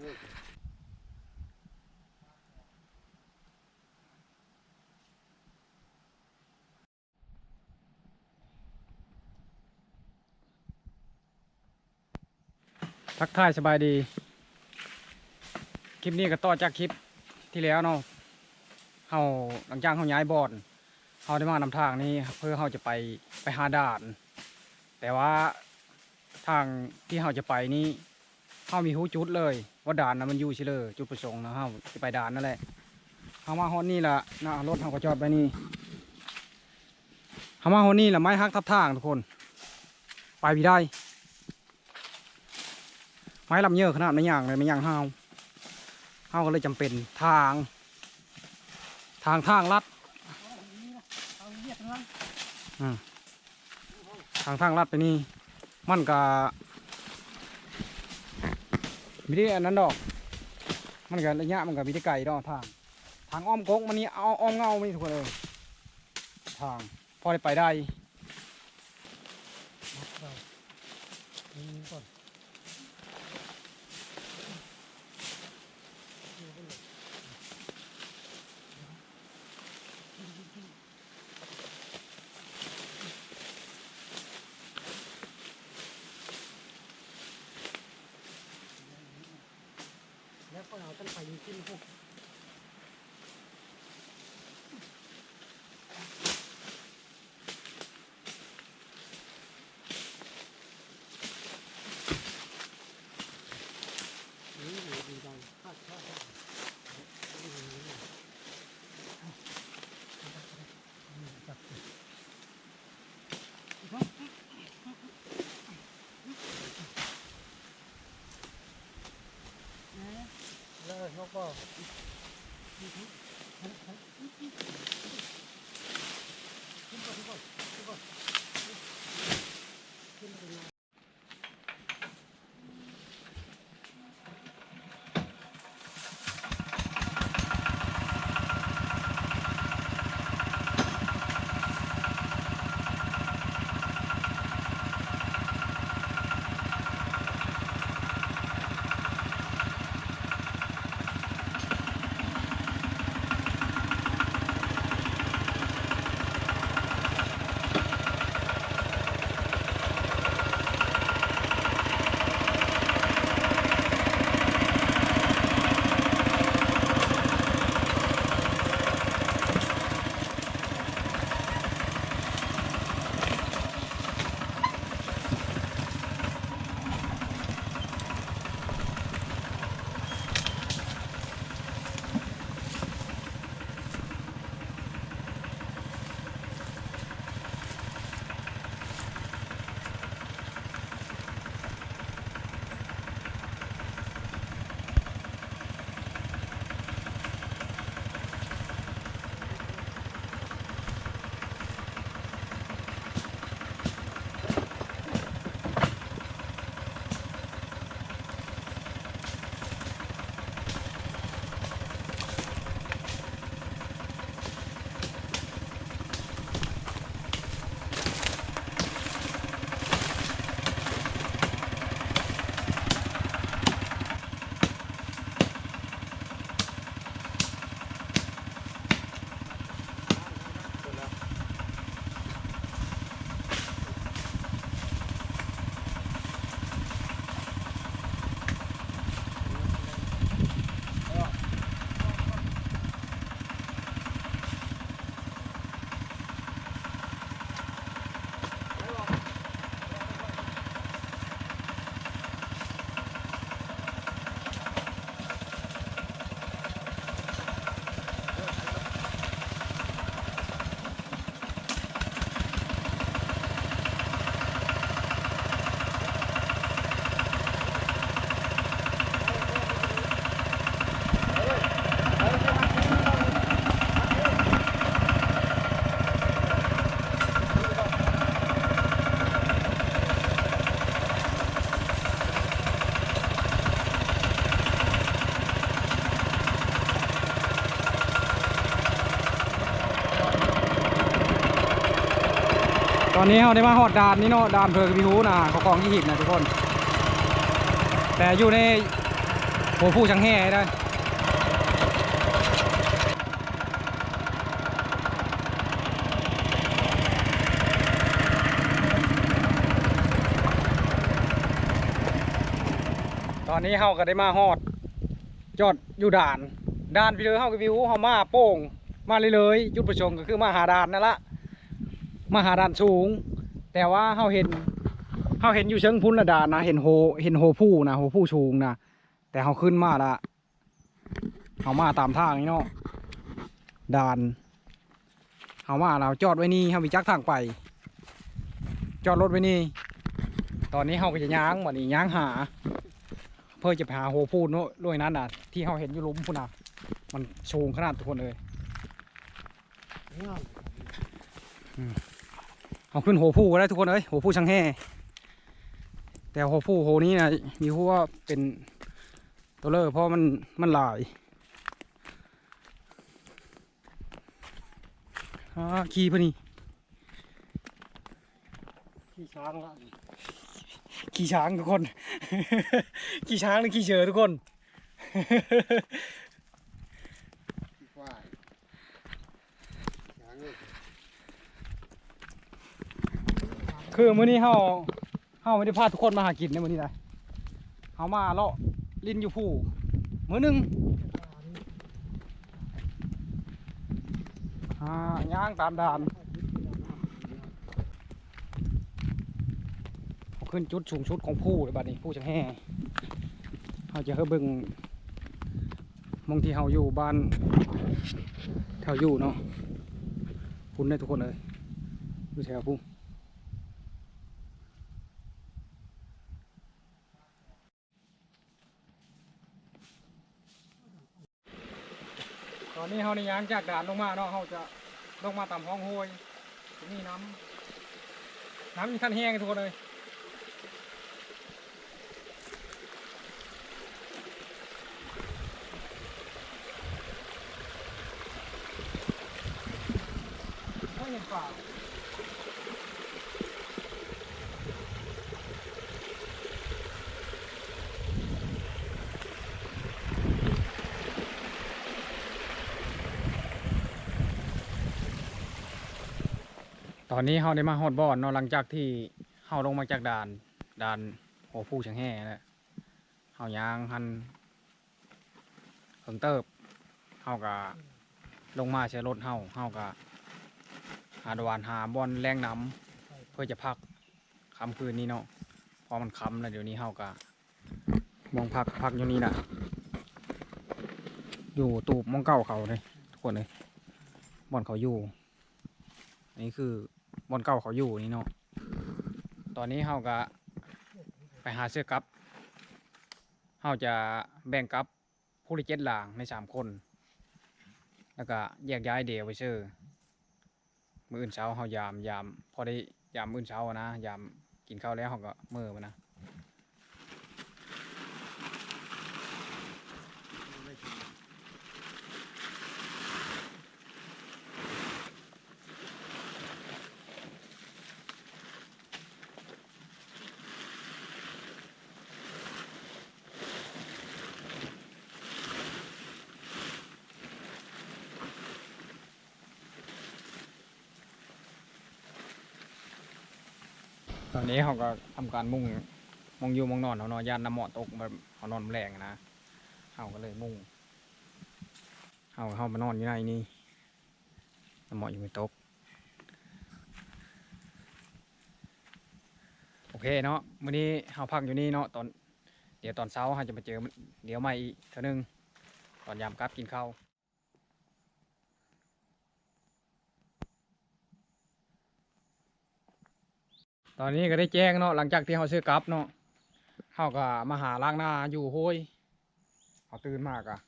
ทักทายสบายดี คลิปนี้ก็ต่อจากคลิปที่แล้วเนาะเฮาหลังจากเฮาย้ายบอนเฮาได้มานำทางนี้เพื่อเฮาจะไปไปหาด่าน แต่ว่าทางที่เฮาจะไปนี้เฮามีหูจุดเลย ว่าด่านนะมันอยู่ชิเลยจุดประสงค์นะฮาจะไปด่านนั่นแหละเฮามาฮอดนี่ละนะรถเฮาก็จอดไปนี่เฮามาฮอดนี่ละไม้ฮักทับทางทุกคน ไปพี่ได้ ไม้ลำเยอะขนาดไม่ย่างเลยไม่ย่างห้าวห้าวก็เลยจำเป็นทาง ทางทางลัดทางทางลัดไปนี่มันก็ มีได้อันนั้นดอก มันกับระยะมันกับมีที่ไก่ดอกทาง ทางอ้อมกงมันนี่เอาอ้อมเงาไม่ถูกเลย ทาง พอได้ไปได้ เราต้องไปกินพวก นี่ดีดีจังคาดคาด เลย อนนี้เราได้มาหอดด่านนี่เนาะด่านเพลิงพิฮูนะเขากองยี่หินนะทุกคน แต่อยู่ในโหผู้ช่างแห่ได้ตอนนี้เฮาก็ได้มาฮอดจอดอยู่ด่าน ด่านพี่เลยเฮาก็วิวเฮามาโป่งมาเลยเลยจุดประสงค์ก็คือมาหาด่านนั่นละ มาหาด่านสูง แต่ว่าเฮาเห็นเฮาเห็นอยู่เชิงพุ่นละดานนะเห็นโหเห็นโหผู้นะโหผู้สูงนะแต่เฮาขึ้นมาละเฮามาตามทางนี่เนาะด่านเฮามาเราจอดไว้นี่เฮาวิจักทางไป จอดรถไว้นี่ ตอนนี้เฮาก็จะย้างวันนี้ย้างหา เพื่อจะหาโหพูดโน้ด้วยนั้นน่ะ ที่เขาเห็นอยู่หลุมพุ่นน่ะ มันสูงขนาดทุกคนเลยงาม เอาขึ้นโหพูก็ได้ทุกคนเอ้ยโหพูช่างแห่แต่โหพูโหนี้นะมีหัวาเป็นตัวเลอร์เพราะมันมันหลายอ่าขี่พะนี่ขี้ช้างละขี่ช้างทุกคน ขี่ช้างหรือขี่เชือทุกคน ขี้ คือมื้อนี้เฮาเฮาไม่ได้พาทุกคนมาหากินในมื้อนี้นะเฮามาเลาะลินอยู่ผู้มื้อหนึงอ่าย่างตามด่านขึ้นจุดสูงสุดของผู้เลยบัดนี้ผู้จังแห่เฮาจะเฮาเบิ่งมองที่เฮาอยู่บ้านแถวอยู่เนาะพุ่นได้ทุกคนเลยอยู่แถวพุ่น อนนี้เขาในยางจากด่านลงมาเนาะเขาจะลงมาตามห้องห้วยนี่น้ำน้ำมีขั้นแห้งทุกคนเลย อนนี้เขาได้มาฮอดบ่อนเนาะหลังจากที่เขาลงมาจากด่านด่านโหผู้เชียงแห่แล้วเขายางหันเพิ่งเติบเขาก็ลงมาใช้รถเขาเขาก็หาดวานหาบอลแรงน้ำเพื่อจะพักค่ำคืนนี้เนาะพอมันค่ำแล้วเดี๋ยวนี้เขาก็มองพักพักอยู่นี่นะอยู่ตูบมองเก้าเขาเลยทุกคนเลยบอลเขาอยู่อันนี้คือ บนเก่าเขาอยู่นี่เนาะ ตอนนี้เฮาก็ไปหาเสื้อกับเฮาจะแบ่งกับผู้ที่เจ็ดหลางในสามคน แล้วก็แยกย้ายเดี่ยวไปเชื่อมืออื่นเช้าเฮายามยาม พอได้ยามมื้ออื่นเช้านะยามกินข้าวแล้วเฮาก็เมื่อมานะ อนนี้เขาก็ทำการมุ่งมองอยู่มองนอนเขานอนยานน้ำหมอตกแบบเขานอนแรงนะเขาก็เลยมุ่งเขาเขามานอนอยู่ในนี่น้ำหมออยู่ในตกโอเคเนาะมื้อนี้เขาพักอยู่นี่เนาะตอนเดี๋ยวตอนเช้าเขาจะมาเจอเดี๋ยวใหมาอีกเท่านึงตอนยามกลับกินข้าว ตอนนี้ก็ได้แจ้งเนาะหลังจากที่เขาซื้อกลับเนาะเขาก็มาหาล้างหน้าอยู่โห้ยเขาตื่นมากอะ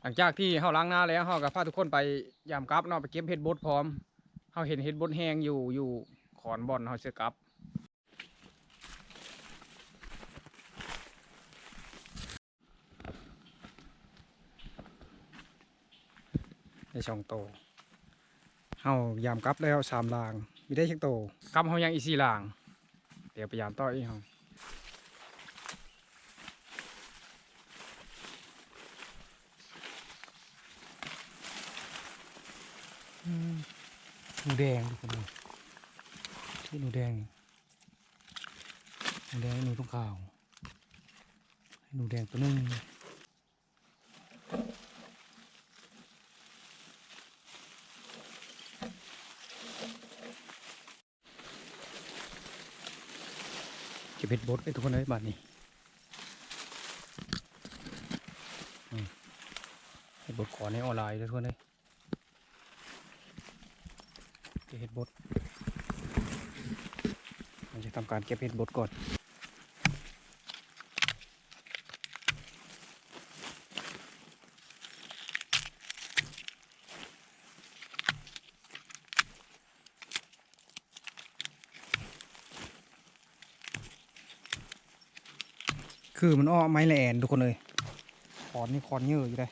หลังจากที่เขาล้างหน้าแล้วเขาก็พาทุกคนไปยามกลับเนาะไปเก็บเห็ดบดพร้อมเขาเห็นเห็ดบดแห้งอยู่อยู่ขอนบอนเขาซื้อกลับได้สองโตเขายามกลับแล้วสามลาง มีได้เช็คโตกำเขายังอีสี่หลาง เดี๋ยวพยายามต่ออีกเขหนูแดงดูคนนี่หนูแดงหนูแดงหนูต้องขาวหนูแดงตัวนึง เป็นบดไอ้ทุกคนเลยบานนี้อืมเห็ดบดขอในออนไลน์เลยทุกคนเลยเห็ดบดเราจะทำการเก็บเห็ดบดก่อน คือมันอ้อไม้แหลนทุกคนเลยขอนนี่ขอนเยอะอยู่เลย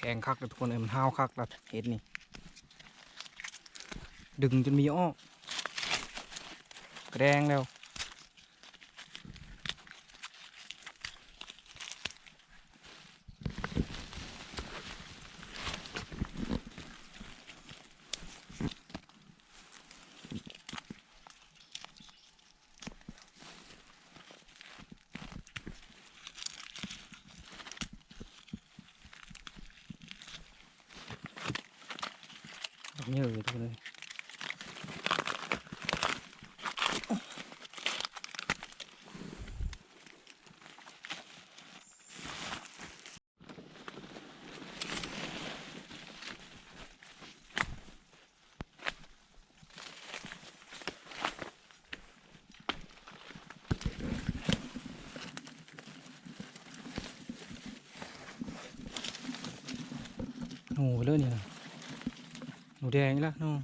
แข็งคักเลยทุกคนเอ็มห้าวคักแล้วเห็ดนี่ ดึงจนมีอ้อกระแดงแล้ว เยอะอยู่ทุกคนเลยโอ้โหเลื่อ นี่นะหนูแดงอีกแล้วน้อง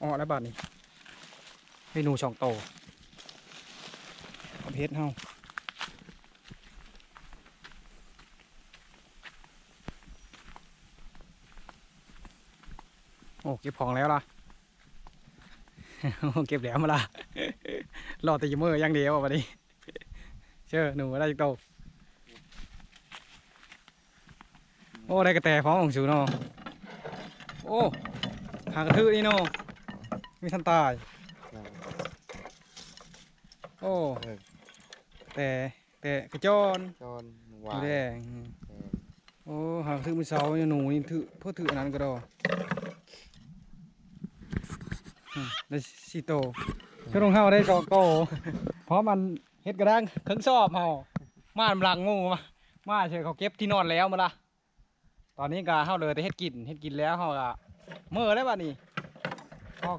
อ้อแล้วบาดนี้ให้หนูช่องโตเอาเพชรเฮาโอ้เก็บของแล้วล่ะเก็บแหลมมาละรอแต่ยามมืออย่างเดียวอะวันนี้เชื่อหนูได้จักโต โอ้ได้กระแตพร้อมของสูเนาะโอ้หางกระทือนี่เนาะมีทันตาย โอ้ เออ แต่แต่กระจอนจอนหวาสีนแดงเออโอ้หางกระทือมือเสาเนี่ยหนูนี่ถือเพื่อถืออันนั้นก็ดอกอืมได้สี่โตช่วงเฮาได้สองโตเพราะมันเฮ็ดกระด้างเครื่องสอบเฮามาลำลังงูมามาเฉยเขาเก็บที่นอนแล้วมาละ ตอนนี้ก็เฮาเลยแต่เฮ็ดกินเฮ็ดกินแล้วเฮาก็เมื่อแล้วบัดนี้เฮา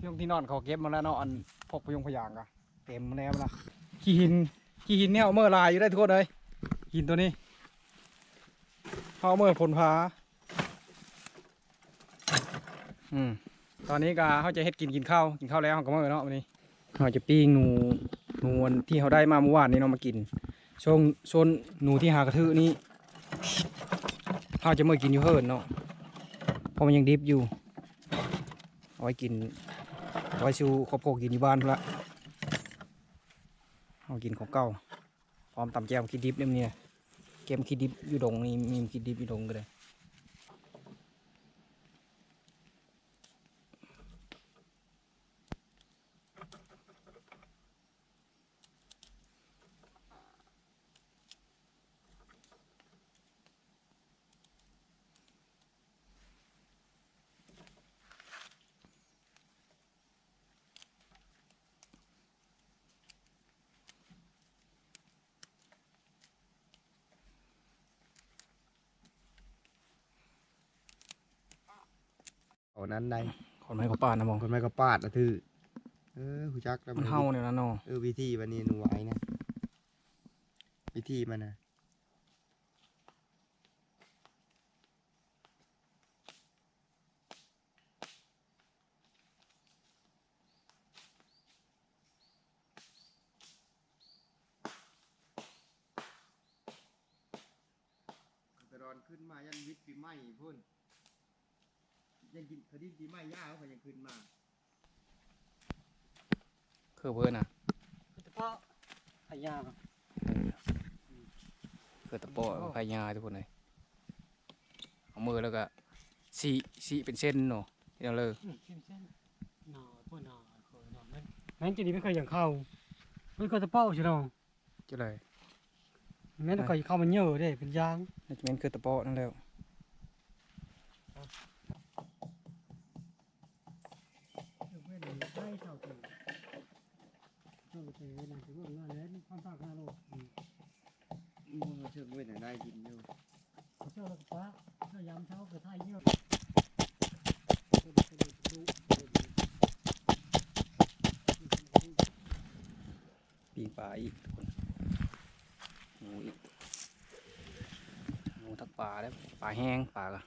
ที่ที่นอนเขาเก็บมาแล้วเนาะอันพกพยงพยางก็เต็มแล้วมาละขี้หินขี้หินเนี่ยเอาเมื่อลายอยู่ได้ทุกคนเลยหินตัวนี้เขาเมื่อผลพาอืมตอนนี้ก็เขาจะเฮ็ดกินกินข้าวกินข้าวแล้วเขาก็เมื่อเนาะวันนี้เขาจะปิ้งหนูหนูอันที่เขาได้มาเมื่อวานนี้เนาะมากินช่วงโซนหนูที่หากระทือนี้ ขาจะเมื่อกินอยู่เฮิร์นเนาะเพราะมันยังดิบอยู่เอาไว้กินเอาไว้ชูครอบครัวกินอยู่บ้านละเอากินของเก่าพร้อมตำแจ่วคิดดิบเนี่ยเนี่ยเกมคิดดิบอยู่ดงนี่มีคิดดิบอยู่ดงก็เลย เอานั้นได้คนไม่เขาป่านะมองคนไม่ก็ปาดนะทื่อเออหูจักแล้วมันเฮาเนี่ยนะเนาะเออวิธีวันนี้หนูไว้นะวิธีมันนะกระดอนขึ้นมายันวิทย์ปีใหม่พุ่น ยังกินคดีปีใหม่ย่าเขาก็ยังขึ้นมาคือเพื่อนน่ะเฉพาะพญาคือตะโปะพายาทุกคนเลยเอามือแล้วก็สีสีเป็นเส้นเนาะที่เราเลยอืมเส้นเส้นหนาพวกหนาเคยหนาแม่นแม่นจะดีไม่เคยอย่างเข้าไม่เคยตะเป้าใช่ไหมจะเลยแม่นเคยเข้ามันเยอะเด้เป็นยางน่าจะเป็นคือตะโปะนั่นแล้วเว้ ได้เท่าถึงเท่าถึงเวลาที่ว่าเงินเล่นความภาคหน้าโลกอืมมันเชื่อเว้ไหนได้กินอยู่เจ้าแล้วก็ฟ้าเจ้ายามเช้าก็ท่ายเยอะปีกปลาอีกคนหมูอีกหมูทักปลาแล้วปลาแห้งปลากะ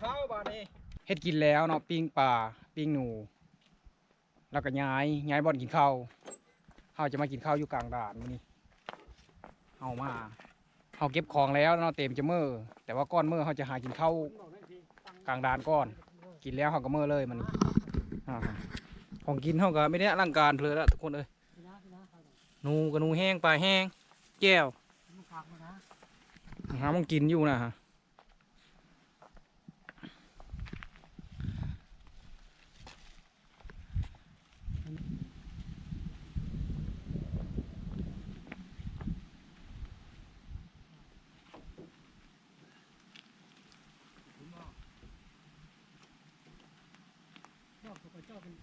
เข้าบ้านนี้ เฮ็ดกินแล้วเนาะปิ้งปลาปิ้งหนู แล้วก็ย้ายย้ายบ่อนกินข้าวเฮาจะมากินข้าวอยู่กลางด่านมานี้เฮามาเฮาเก็บของแล้วเนาะเต็มจะเมื้อแต่ว่าก้อนเมื้อเฮาจะหากินข้าวกลางด่านก่อน กินแล้วเฮาก็เมื้อเลยมันอ่ของกินเฮาก็ไม่ได้อลังการเพลินละทุกคนเอ้ยหนูกับหนูแห้งปลาแห้งแก้วหามันกินอยู่นะฮะ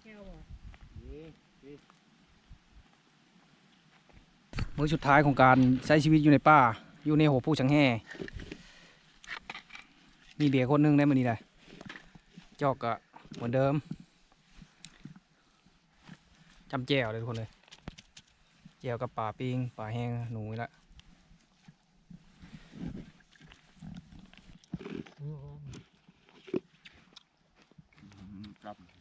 ก้วอ่มื้อสุดท้ายของการใช้ชีวิตอยู่ในป่า อยู่ในหัวผู้ชังแห่มีเบียร์คนหนึงได้มานี่เลยจอกก็เหมือนเดิมจำแจวเลยทุกคนเลยแจวกับป่าปิงป่าแห้งหนูนี่ละครับ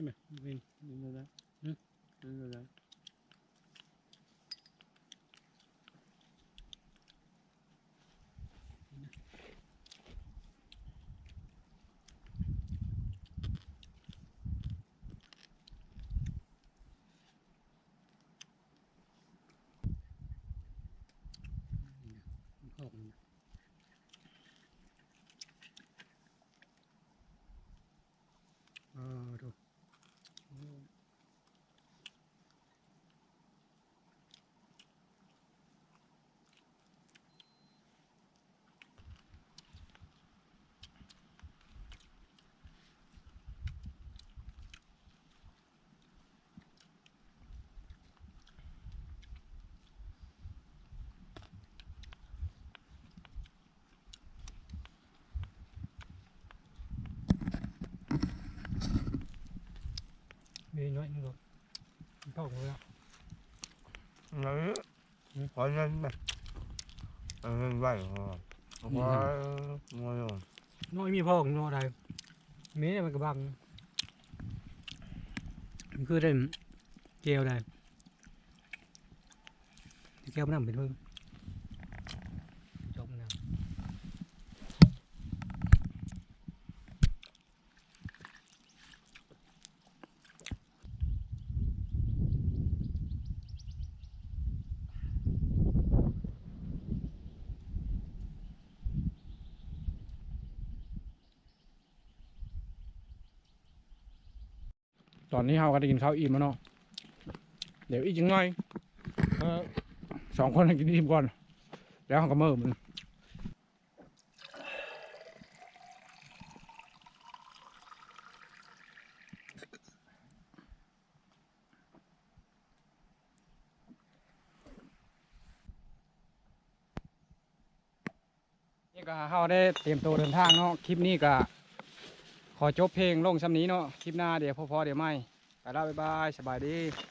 ใช่ไหมเป็นเป็นอะไรอืมเป็นอะไร ขอบคุณเออดูมี น้อยนึงหรอกพ่อของเรา Đấy. Có nhân mà. Ờ, nhân vậy hả? Có ngon rồi. น้อยมีพ่อของน้อยใดมีเนี่ยมันกระบังมันคือได้เกลียวได้เกลียวมันนำเป็นเพิ่ง อนนี้เราก็ได้กินข้าวอิ่มแล้วเนาะเดี๋ยวอีกจังหน่อยสองคนกินอิ่มก่อน แล้วเราก็เมื่อมันนี่ก็เราได้เตรียมตัวเดินทางเนาะคลิปนี้ก็ขอจบเพลงลงซ้ำนี้เนาะคลิปหน้าเดี๋ยวพอๆเดี๋ยวไม่ ไปแล้วบ๊ายบายสบายดี